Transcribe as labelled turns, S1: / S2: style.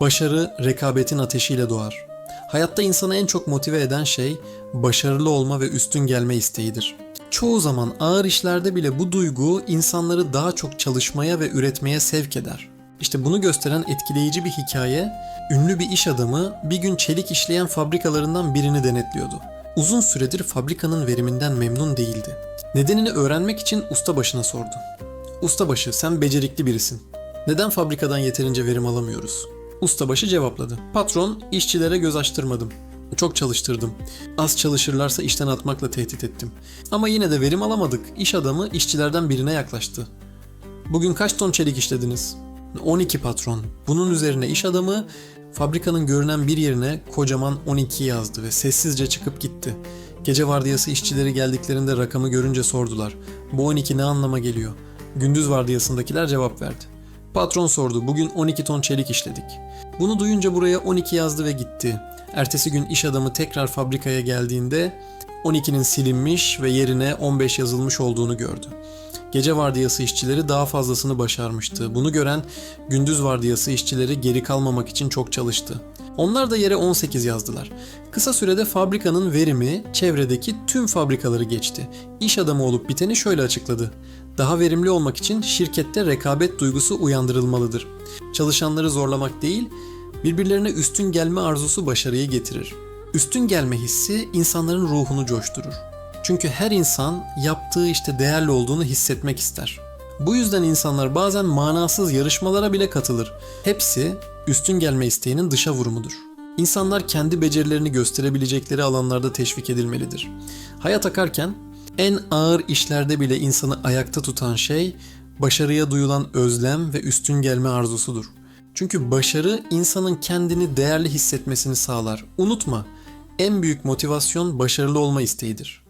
S1: Başarı rekabetin ateşiyle doğar. Hayatta insanı en çok motive eden şey başarılı olma ve üstün gelme isteğidir. Çoğu zaman ağır işlerde bile bu duygu insanları daha çok çalışmaya ve üretmeye sevk eder. İşte bunu gösteren etkileyici bir hikaye, ünlü bir iş adamı bir gün çelik işleyen fabrikalarından birini denetliyordu. Uzun süredir fabrikanın veriminden memnun değildi. Nedenini öğrenmek için ustabaşına sordu. Ustabaşı sen becerikli birisin. Neden fabrikadan yeterince verim alamıyoruz? Ustabaşı cevapladı. Patron, işçilere göz açtırmadım. Çok çalıştırdım. Az çalışırlarsa işten atmakla tehdit ettim. Ama yine de verim alamadık. İş adamı işçilerden birine yaklaştı. Bugün kaç ton çelik işlediniz? 12 patron. Bunun üzerine iş adamı fabrikanın görünen bir yerine kocaman 12 yazdı ve sessizce çıkıp gitti. Gece vardiyası işçileri geldiklerinde rakamı görünce sordular. Bu 12 ne anlama geliyor? Gündüz vardiyasındakiler cevap verdi. Patron sordu. Bugün 12 ton çelik işledik. Bunu duyunca buraya 12 yazdı ve gitti. Ertesi gün iş adamı tekrar fabrikaya geldiğinde 12'nin silinmiş ve yerine 15 yazılmış olduğunu gördü. Gece vardiyası işçileri daha fazlasını başarmıştı. Bunu gören gündüz vardiyası işçileri geri kalmamak için çok çalıştı. Onlar da yere 18 yazdılar. Kısa sürede fabrikanın verimi çevredeki tüm fabrikaları geçti. İş adamı olup biteni şöyle açıkladı. Daha verimli olmak için şirkette rekabet duygusu uyandırılmalıdır. Çalışanları zorlamak değil, birbirlerine üstün gelme arzusu başarıyı getirir. Üstün gelme hissi insanların ruhunu coşturur. Çünkü her insan yaptığı işte değerli olduğunu hissetmek ister. Bu yüzden insanlar bazen manasız yarışmalara bile katılır. Hepsi üstün gelme isteğinin dışa vurumudur. İnsanlar kendi becerilerini gösterebilecekleri alanlarda teşvik edilmelidir. Hayat akarken en ağır işlerde bile insanı ayakta tutan şey başarıya duyulan özlem ve üstün gelme arzusudur. Çünkü başarı insanın kendini değerli hissetmesini sağlar. Unutma, en büyük motivasyon başarılı olma isteğidir.